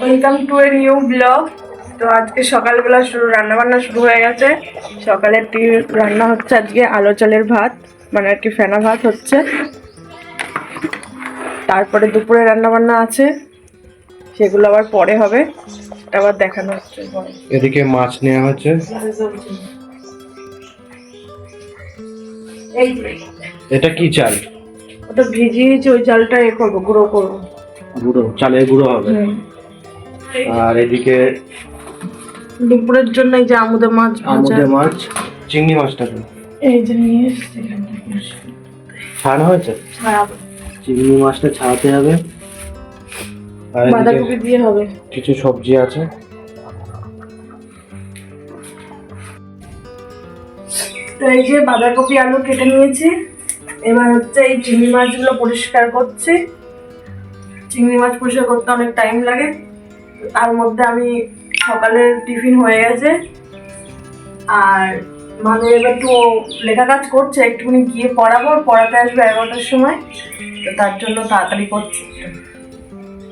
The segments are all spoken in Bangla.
Welcome to a new blog তো আজকে সকালবেলা শুরু রান্না বান্না শুরু হয়ে গেছে। সকালে রান্না হচ্ছে আজকে আলো চালের ভাত মানে আর কি ফেনা ভাত হচ্ছে। তারপরে দুপুরে রান্না বান্না আছে সেগুলো আবার পরে হবে। আবার দেখানো হচ্ছে। এদিকে মাছ নেওয়া হচ্ছে। এই এটা কি চাল? ওটা ভিজিয়েছি ওই চালটা এ করব গুঁড়ো করব। গুঁড়ো চালের গুঁড়ো হবে। আর এদিকে দুপুরের জন্য এই যে আমুদে মাছ আমুদে মাছ চিংড়ি মাছটা এই যে নিয়ে ছাড়ানো হয়েছে। চিংড়ি মাছটা ছাড়াতে হবে। আর বাঁধাকপি দিয়ে হবে। কিছু সবজি আছে। তো এই যে বাঁধাকপি আলু কেটে নিয়েছি। এবার হচ্ছে এই চিংড়ি মাছগুলো পরিষ্কার করছি। চিংড়ি মাছ পরিষ্কার করতে অনেক টাইম লাগে। তার মধ্যে আমি সকালের টিফিন হয়ে গেছে। আর মানে এবার একটু লেখা কাজ করছে একটুখানি গিয়ে পড়াবো পড়াতে আসবে এগারোটার সময়। তো তার জন্য তাড়াতাড়ি করছি।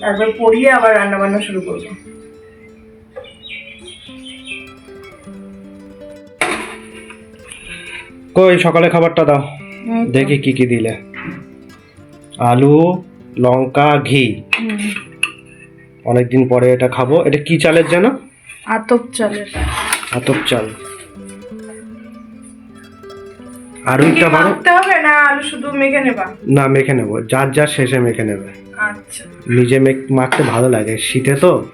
তারপর পড়িয়ে আবার রান্না বান্না শুরু করব। কই সকালে খাবারটা দাও। দেখি কি কি দিলে। আলু লঙ্কা ঘি। অনেকদিন পরে এটা খাব। এটা কি চালের যেন আতপ চালের। আতপ চাল। আর ওইটা বারো হবে না আলু শুধু মেখে নেবা? না মেখে নেব। যার যার শেষে মেখে নেবে। আচ্ছা। নিজে মেখ মাখতে ভালো লাগে। শীতে তো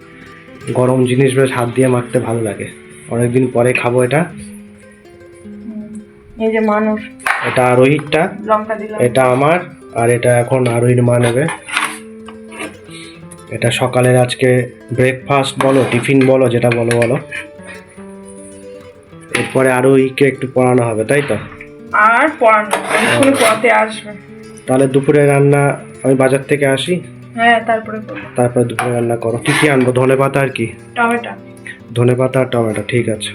গরম জিনিস বেশ হাত দিয়ে মাখতে ভালো লাগে। অনেকদিন পরে খাব এটা। এই যে মানুষ। এটা আরোহিতটা লঙ্কা দিলাম। এটা আমার। আর এটা এখন আরোহীর মা নেবে। এটা সকালের আজকে ব্রেকফাস্ট বলো টিফিন বলো যেটা বলো বলো। এরপরে আরোহীকে একটু পড়ানো হবে তাই তো? আর পড়ানো পড়াতে আসবে। তাহলে দুপুরে রান্না আমি বাজার থেকে আসি? হ্যাঁ তারপরে তারপরে দুপুরে রান্না করো। কি কি আনব ধনে পাতা আর কি? টমেটো। ধনে পাতা আর টমেটো ঠিক আছে।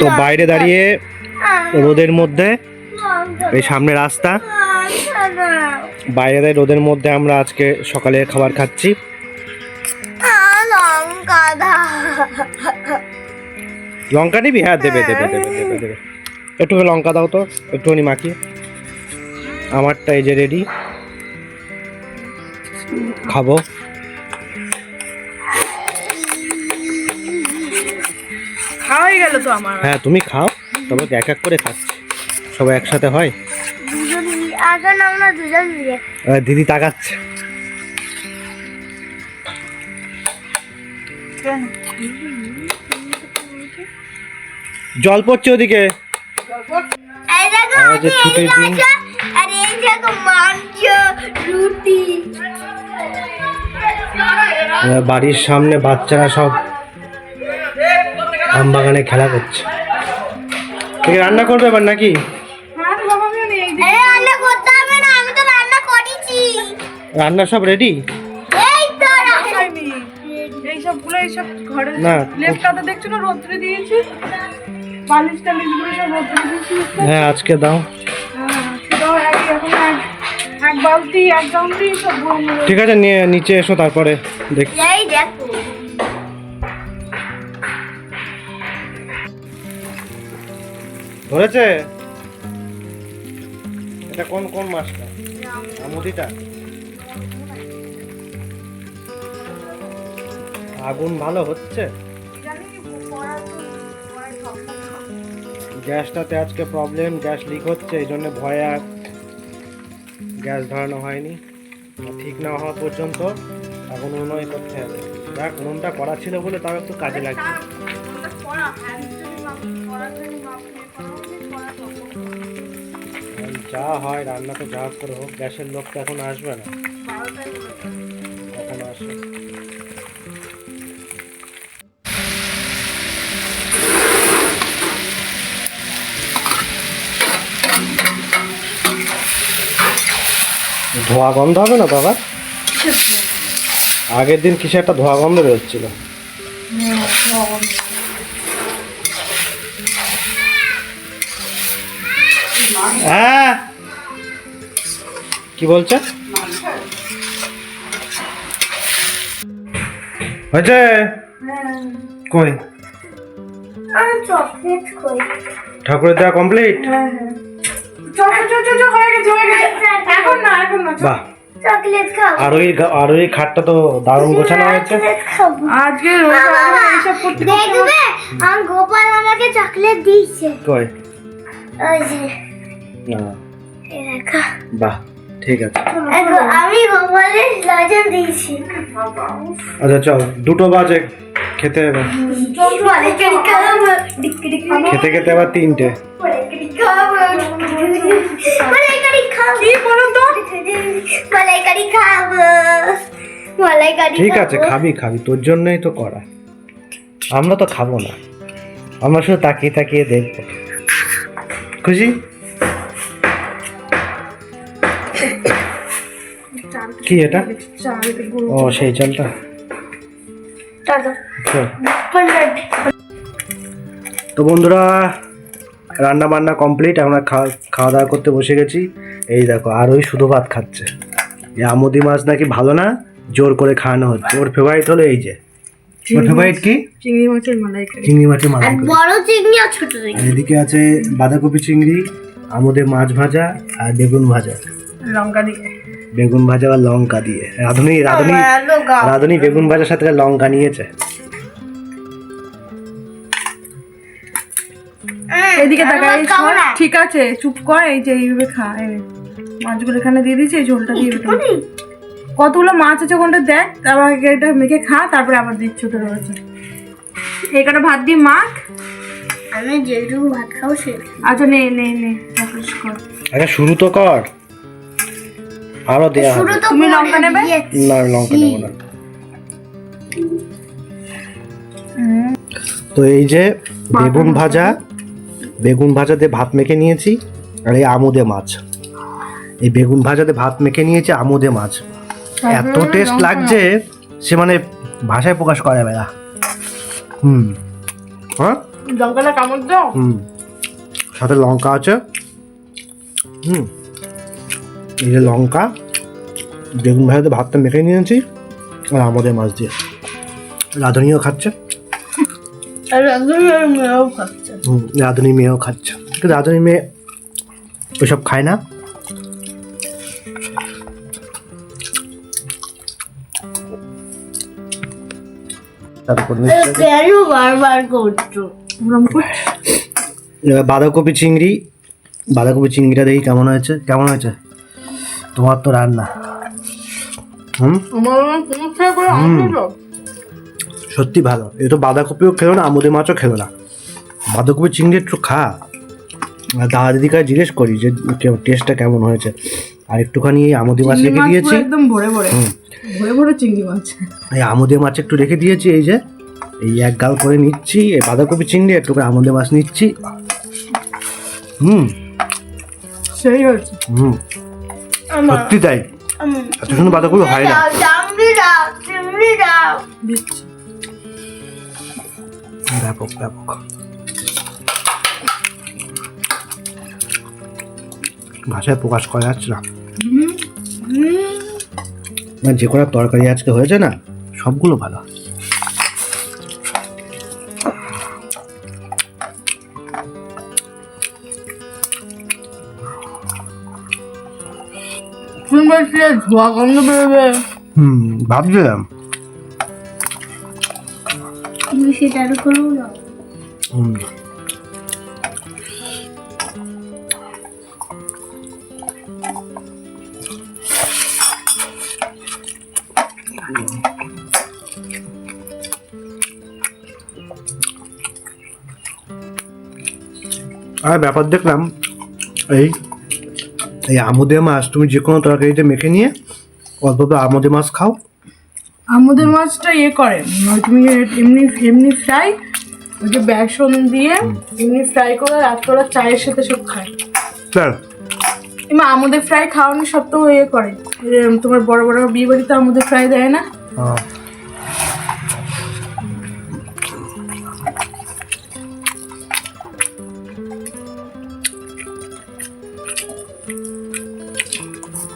তো বাইরে দাঁড়িয়ে রোদের মধ্যে এই সামনে রাস্তা। বাইরে রোদের মধ্যে আমরা আজকে সকালে খাবার খাচ্ছি। লঙ্কা নিবি? হ্যাঁ দেবে দেবে দেবে দেবে দেবে একটু লঙ্কা দাও তো একটুখানি মাখিয়ে। আমারটা এই যে রেডি খাব। খাওয়াই গেল তো আমার। হ্যাঁ তুমি খাও। তবে এক এক করে খাচ্ছি। সবাই একসাথে হয়? দুজন এখন আমরা দুজন মিলে। দিদি তাকাচ্ছে। জল পড়ছে ওদিকে? এই দেখো আর যে ছুটির দিন। আর এই দেখো মাংস রুটি। বাড়ির সামনে বাচ্চারা সব আম বাগানে খেলা করছে। রান্না করবে এবার নাকি? রান্না সব রেডি এই তো রান্না- এই সবগুলো এই সব ঘরে না। দেখছ না রোদ্রে দিয়েছি। বালিশ টালিশ সব রোদ্রে দিয়েছি। হ্যাঁ আজকে দাও। হ্যাঁ ঠিক আছে নিয়ে নিচে এসো তারপরে দেখি। ধরেছে? এটা কোন কোন মাছটা? আমুদিটা? আগুন ভালো হচ্ছে? গ্যাসটাতে আজকে প্রবলেম গ্যাস লিক হচ্ছে এই জন্য ভয়ে আর গ্যাস ধরানো হয়নি। ঠিক না হওয়া পর্যন্ত এখন উনুনই করতে হবে। দেখ উনুনটা করা ছিল বলে তাও একটু কাজে লাগছে। যা হয় রান্না তো যা করে হোক গ্যাসের লোক তো এখন আসবে না। কখন আসবে। ধোয়া গন্ধ হবে না বাবা? আগের দিন কিসে একটা ধোয়া গন্ধ বেরোচ্ছিল? হ্যাঁ? কি বলছে? হয়েছে? কই? ঠাকুরের দেওয়া কমপ্লিট হ্যাঁ হ্যাঁ। হয়ে গেছে হয়ে গেছে এখন না এখন না চল। বাহ। চকলেট খাব। আর ওই গা- আর ওই খাটটা তো দারুণ গোছানো হয়েছে। চকলেট আজকে রোজ আমরা এইসব করতে করতে দেখবে আমার গোপাল আমাকে চকলেট দিয়েছে। কই? ওই যে না। বাহ ঠিক আছে। আমি গোপালের লজেন দিয়েছি। আচ্ছা চল দুটো বাজে খেতে হবে। খেতে খেতে আবার তিনটে। ঠিক আছে খাবি। খাবি তোর জন্যই তো করা। আমরা তো খাব না। আমরা শুধু তাকিয়ে তাকিয়ে দেখব। খুশি? কি এটা? ও সেই চালটা তো বন্ধুরা রান্না বান্না কমপ্লিট আমরা খাওয়া খাওয়া দাওয়া করতে বসে গেছি। এই দেখো আর ওই শুধু ভাত খাচ্ছে। এই আমুদি মাছ নাকি ভালো না জোর করে খাওয়ানো হচ্ছে। ওর ফেভারিট হলো এই যে। ওর ফেভারিট কি? চিংড়ি মাছের মালাইকারি। চিংড়ি মাছের মালাই বড় চিংড়ি আর ছোট চিংড়ি। এদিকে আছে বাঁধাকপি চিংড়ি আমুদে মাছ ভাজা আর বেগুন ভাজা। লঙ্কা দিয়ে। বেগুন ভাজা আর লঙ্কা দিয়ে। রাঁধুনি রাঁধুনি রাঁধুনি বেগুন ভাজার সাথে লঙ্কা নিয়েছে। এদিকে তাকা এই খাব সর। না। ঠিক আছে চুপ কর এই যে এইভাবে খা মাছগুলো এখানে দিয়ে দিয়েছি এই ঝোলটা দিয়ে দিতে কতগুলো মাছ আছে ওখানটা দেখ তারপর আগে এটা মেখে খা তারপরে আবার দিচ্ছি ওটা রয়েছে এই কটা ভাত দিয়ে মাখ। আমি যেটুকু ভাত খাব সে আচ্ছা নে নে নে ফোকাস কর। আরে শুরু তো কর। আরও দেয়া হবে। তুমি লঙ্কা নেবে? না লঙ্কা নেব না। তো এই যে বেগুন ভাজা বেগুন ভাজাতে ভাত মেখে নিয়েছি আর এই আমুদে মাছ। এই বেগুন ভাজাতে ভাত মেখে নিয়েছি আমুদে মাছ। এত টেস্ট লাগছে সে মানে ভাষায় প্রকাশ করা যাবে না। হুম। হ্যাঁ? লঙ্কাটা কামড় দাও হুম। সাথে লঙ্কা আছে। হুম। এই যে লঙ্কা বেগুন ভাজাতে ভাতটা মেখে নিয়েছি আর আমাদের মাছ দিয়ে। রাঁধুনিও খাচ্ছে। রাঁধুনি মেয়েও খাচ্ছে। কিন্তু রাঁধুনি মেয়ে ওইসব খায় না। বাঁধাকপি চিংড়ি বাঁধাকপি চিংড়িটা দেখি কেমন হয়েছে কেমন হয়েছে? তোমার তো রান্না। হুম? সত্যি ভালো। এ তো বাঁধাকপিও খেলো না আমুদে মাছও খেলো না। বাঁধাকপি চিংড়ি একটু খা। আর দাদা দিদিকে জিজ্ঞেস করি যে টেস্টটা কেমন হয়েছে? আর একটুখানি এই আমুদি মাছ রেখে দিয়েছি। একদম ভরে ভরে। ভরে ভরে চিংড়ি মাছ। এই আমুদে মাছ একটু রেখে দিয়েছি এই যে। এই এক গাল করে নিচ্ছি এই বাঁধাকপি চিংড়ি একটু করে আমুদে মাছ নিচ্ছি। হুম। সেই হয়েছে। হুম। সত্যি তাই। এত সুন্দর বাঁধাকপি হয় না। চিংড়ি দাও চিংড়ি দাও। দিচ্ছি। ব্যাপক ব্যাপক। ভাষায় প্রকাশ করা যাচ্ছে না। মানে যে কটা তরকারি আজকে হয়েছে না সবগুলো ভালো। হুম ভাবছিলাম। আর ব্যাপার দেখলাম, এই এই আমুদে মাছ তুমি যে কোনো তরকারিতে মেখে নিয়ে অল্প আমুদে মাছ খাও। আমাদের মাছটা ইয়ে করে। ওই তুমি এমনি এমনি ফ্রাই ওই যে বেসন দিয়ে এমনি ফ্রাই করে ওরা চায়ের সাথে সব খায়। স্যার। এমনি আমাদের ফ্রাই খাওয়ানো সত্ত্বেও ইয়ে করে। তোমার বড় বড় বিয়ে বাড়িতে আমাদের ফ্রাই দেয় না?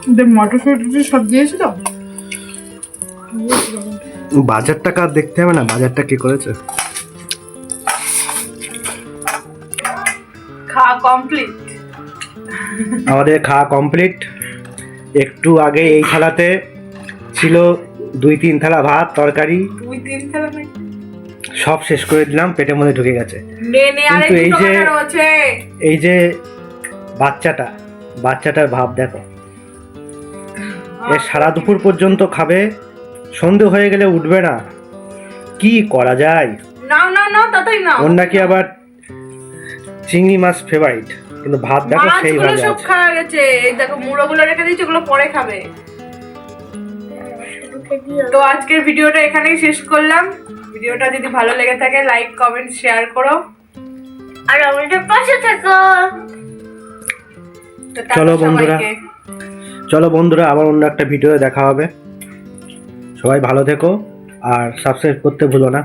ওদের মটরশুঁটি সব দিয়েছিল? বাজারটা কার দেখতে হবে না? বাজারটা কে করেছে? খাওয়া কমপ্লিট আমাদের খাওয়া কমপ্লিট একটু আগে এই থালাতে ছিল দুই তিন থালা ভাত তরকারি। দুই তিন নেই সব শেষ করে দিলাম পেটের মধ্যে ঢুকে গেছে। নে নে আরে কিন্তু এই যে- এই যে বাচ্চাটা বাচ্চাটার ভাব দেখো। এ সারা দুপুর পর্যন্ত খাবে সন্ধে হয়ে গেলে উঠবে না। কি করা যায়? নাও নাও নাও তাতেই নাও। ওর নাকি আবার চিংড়ি মাছ ফেভারিট কিন্তু ভাত দেখো সেইভাবে সব আছে। খাওয়া গেছে। এই দেখো মুড়োগুলো রেখে দিয়েছে ওগুলো পরে খাবে। তো আজকের ভিডিওটা এখানেই শেষ করলাম। ভিডিওটা যদি ভালো লেগে থাকে লাইক কমেন্ট শেয়ার করো। আর আমাদের পাশে থাকো। চলো বন্ধুরা। চলো বন্ধুরা আবার অন্য একটা ভিডিও দেখা হবে। সবাই ভালো থেকো আর সাবস্ক্রাইব করতে ভুলো না।